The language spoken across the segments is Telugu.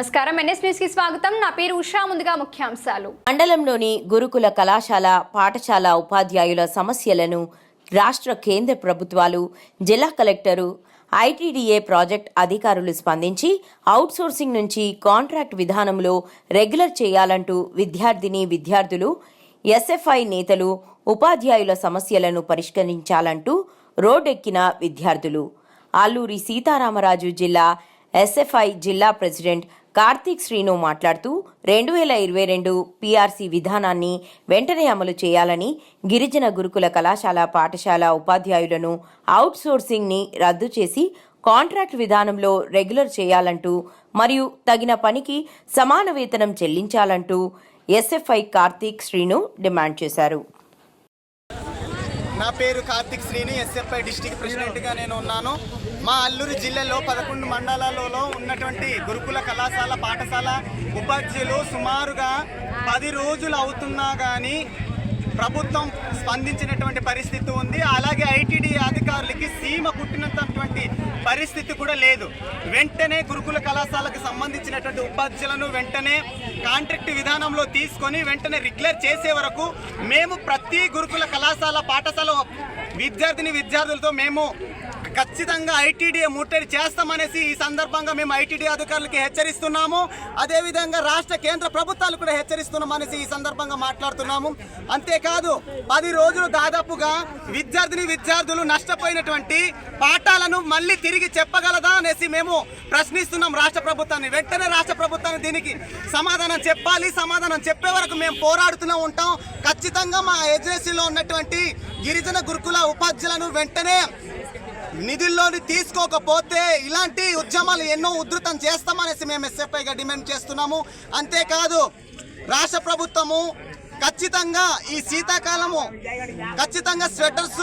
నమస్కారం. ఎన్ఎస్కి స్వాగతం. నా పేరు ఉషా. ముందుగా ముఖ్యాంశాలు. మండలంలోని గురుకుల కళాశాల పాఠశాల ఉపాధ్యాయుల సమస్యలను రాష్ట్ర కేంద్ర ప్రభుత్వాలు జిల్లా కలెక్టరు ఐటీడీఏ ప్రాజెక్ట్ అధికారులు స్పందించి అవుట్సోర్సింగ్ నుంచి కాంట్రాక్ట్ విధానంలో రెగ్యులర్ చేయాలంటూ విద్యార్థిని విద్యార్థులు ఎస్ఎఫ్ఐ నేతలు ఉపాధ్యాయుల సమస్యలను పరిష్కరించాలంటూ రోడ్డెక్కిన విద్యార్థులు. ఆలూరి సీతారామరాజు జిల్లా ఎస్ఎఫ్ఐ జిల్లా ప్రెసిడెంట్ కార్తీక్ శ్రీను మాట్లాడుతూ రెండు వేల ఇరవై రెండు పీఆర్సీ విధానాన్ని వెంటనే అమలు చేయాలని గిరిజన గురుకుల కళాశాల పాఠశాల ఉపాధ్యాయులను అవుట్సోర్సింగ్ని రద్దు చేసి కాంట్రాక్ట్ విధానంలో రెగ్యులర్ చేయాలంటూ మరియు తగిన పనికి సమాన వేతనం చెల్లించాలంటూ ఎస్ఎఫ్ఐ కార్తీక్ శ్రీను డిమాండ్ చేశారు. నా పేరు కార్తిక్ శ్రీని ఎస్ఎఫ్ఐ డిస్టిక్ ప్రెసిడెంట్గా నేను ఉన్నాను. మా అల్లూరు జిల్లాలో పదకొండు మండలాలలో ఉన్నటువంటి గురుకుల కళాశాల పాఠశాల ఉపాధ్యాయులు సుమారుగా పది రోజులు అవుతున్నా కానీ ప్రభుత్వం స్పందించినటువంటి పరిస్థితి ఉంది. అలాగే ఐటీడీ అధికారులకి సీమ కుట్టినటువంటి పరిస్థితి కూడా లేదు. వెంటనే గురుకుల కళాశాలకు సంబంధించినటువంటి ఉపాధ్యాయులను వెంటనే కాంట్రాక్ట్ విధానంలో తీసుకొని వెంటనే రెగ్యులర్ చేసే వరకు మేము ప్రతి గురుకుల కళాశాల పాఠశాల విద్యార్థిని విద్యార్థులతో మేము ఖచ్చితంగా ఐటీడీ ముట్టడి చేస్తామనేసి ఈ సందర్భంగా మేము ఐటీడీ అధికారులకి హెచ్చరిస్తున్నాము. అదేవిధంగా రాష్ట్ర కేంద్ర ప్రభుత్వాలు కూడా హెచ్చరిస్తున్నామనేసి ఈ సందర్భంగా మాట్లాడుతున్నాము. అంతేకాదు పది రోజులు దాదాపుగా విద్యార్థిని విద్యార్థులు నష్టపోయినటువంటి పాఠాలను మళ్ళీ తిరిగి చెప్పగలదా అనేసి మేము ప్రశ్నిస్తున్నాం రాష్ట్ర ప్రభుత్వాన్ని. వెంటనే రాష్ట్ర ప్రభుత్వాన్ని దీనికి సమాధానం చెప్పాలి. సమాధానం చెప్పే వరకు మేము పోరాడుతూనే ఉంటాం. ఖచ్చితంగా మా ఏజెన్సీలో ఉన్నటువంటి గిరిజన గురుకుల ఉపాధ్యాయులను వెంటనే నిధుల్లోని తీసుకోకపోతే ఇలాంటి ఉద్యమాలు ఎన్నో ఉధృతం చేస్తామనేసి మేము ఎస్ఎఫ్ఐగా డిమాండ్ చేస్తున్నాము. అంతేకాదు రాష్ట్ర ప్రభుత్వము ఖచ్చితంగా ఈ శీతాకాలము ఖచ్చితంగా స్వెటర్స్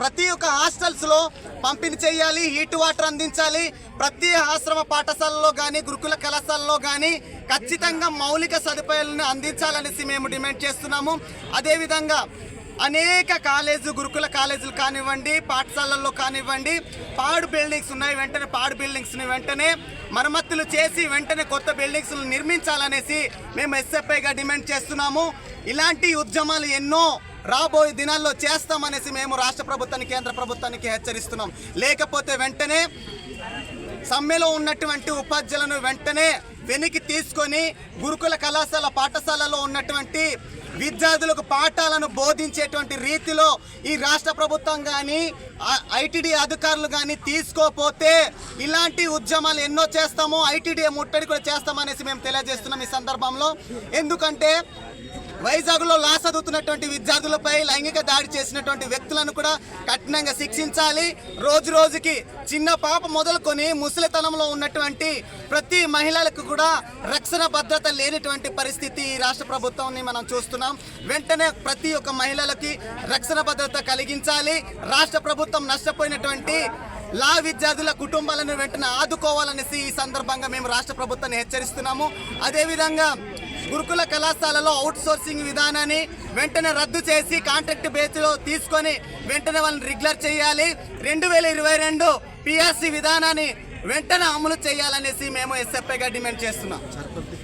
ప్రతి ఒక్క హాస్టల్స్లో పంపిణీ చేయాలి హీట్ వాటర్ అందించాలి. ప్రతి ఆశ్రమ పాఠశాలలో కానీ గురుకుల కళాశాలలో కానీ ఖచ్చితంగా మౌలిక సదుపాయాలను అందించాలనేసి మేము డిమాండ్ చేస్తున్నాము. అదేవిధంగా అనేక కాలేజీ గురుకుల కాలేజీలు కానివ్వండి పాఠశాలల్లో కానివ్వండి పాడు బిల్డింగ్స్ ఉన్నాయి వెంటనే పాడు బిల్డింగ్స్ని వెంటనే మరమ్మతులు చేసి వెంటనే కొత్త బిల్డింగ్స్ను నిర్మించాలనేసి మేము ఎస్ఎఫ్ఐగా డిమాండ్ చేస్తున్నాము. ఇలాంటి ఉద్యమాలు ఎన్నో రాబోయే దినాల్లో చేస్తామనేసి మేము రాష్ట్ర ప్రభుత్వానికి కేంద్ర ప్రభుత్వానికి హెచ్చరిస్తున్నాం. లేకపోతే వెంటనే సమ్మెలో ఉన్నటువంటి ఉపాధ్యాయులను వెంటనే వెనక్కి తీసుకొని గురుకుల కళాశాల పాఠశాలలో ఉన్నటువంటి విద్యార్థులకు పాఠాలను బోధించేటువంటి రీతిలో ఈ రాష్ట్ర ప్రభుత్వం కానీ ఐటీడీ అధికారులు కానీ తీసుకోపోతే ఇలాంటి ఉద్యమాలు ఎన్నో చేస్తాము ఐటీడీ ముట్టడి కూడా చేస్తామనేసి మేము తెలియజేస్తున్నాం ఈ సందర్భంలో. ఎందుకంటే వైజాగ్లో లా చదువుతున్నటువంటి విద్యార్థులపై లైంగిక దాడి చేసినటువంటి వ్యక్తులను కూడా కఠినంగా శిక్షించాలి. రోజు రోజుకి చిన్న పాప మొదలుకొని ముసలితనంలో ఉన్నటువంటి ప్రతి మహిళలకు కూడా రక్షణ భద్రత లేనటువంటి పరిస్థితి ఈ రాష్ట్ర ప్రభుత్వాన్ని మనం చూస్తున్నాం. వెంటనే ప్రతి ఒక్క మహిళలకి రక్షణ భద్రత కలిగించాలి. రాష్ట్ర ప్రభుత్వం నష్టపోయినటువంటి లా విద్యార్థుల కుటుంబాలను వెంటనే ఆదుకోవాలనేసి ఈ సందర్భంగా మేము రాష్ట్ర ప్రభుత్వాన్ని హెచ్చరిస్తున్నాము. అదేవిధంగా గురుకుల కళాశాలలో అవుట్ సోర్సింగ్ విధానాన్ని వెంటనే రద్దు చేసి కాంట్రాక్ట్ బేస్లో తీసుకొని వెంటనే వాళ్ళని రెగ్యులర్ చేయాలి. రెండు వేల ఇరవై రెండు పిఆర్సి విధానాన్ని వెంటనే అమలు చేయాలనేసి మేము ఎస్ఎఫ్ఐగా డిమాండ్ చేస్తున్నాం.